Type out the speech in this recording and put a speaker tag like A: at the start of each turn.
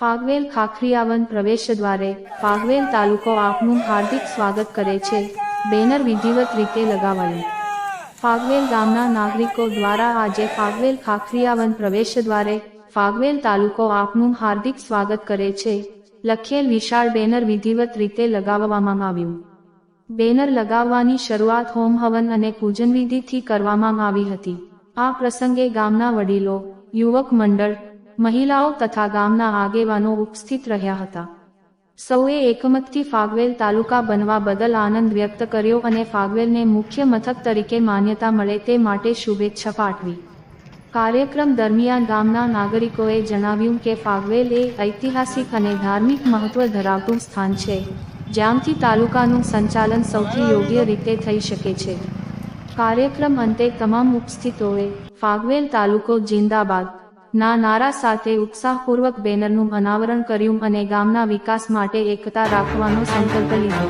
A: ફાગવેલ ખાખરીયાવન પ્રવેશ દ્વારે ફાગવેલ તાલુકો આપનું હાર્દિક સ્વાગત કરે છે. બેનર વિધિવત રીતે લગાવાયું. ફાગવેલ ગામના નાગરિકો દ્વારા આજે ફાગવેલ ખાખરીયાવન પ્રવેશ દ્વારે ફાગવેલ તાલુકો આપનું હાર્દિક સ્વાગત કરે છે. લખેલ વિશાળ બેનર વિધિવત રીતે લગાવવામાં આવ્યું. બેનર લગાવવાની શરૂઆત હોમ હવન અને પૂજન વિધિથી કરવામાં આવી હતી. આ પ્રસંગે ગામના વડીલો, યુવક મંડળ મહિલાઓ તથા ગામના આગેવાનો ઉપસ્થિત રહ્યા હતા. સૌએ એકમતથી ફાગવેલ તાલુકા બનવા બદલ આનંદ વ્યક્ત કર્યો અને ફાગવેલને મુખ્ય મથક તરીકે માન્યતા મળે તે માટે શુભેચ્છા પાઠવી. કાર્યક્રમ દરમિયાન ગામના નાગરિકોએ જણાવ્યું કે ફાગવેલ એ ઐતિહાસિક અને ધાર્મિક મહત્વ ધરાવતું સ્થાન છે, જ્યાંથી તાલુકાનું સંચાલન સૌથી યોગ્ય રીતે થઈ શકે છે. કાર્યક્રમ અંતે તમામ ઉપસ્થિતોએ ફાગવેલ તાલુકો જિંદાબાદ ના નારા સાથે ઉત્સાહપૂર્વક બેનરનું અનાવરણ કર્યું અને ગામના વિકાસ માટે એકતા રાખવાનો સંકલ્પ લીધો.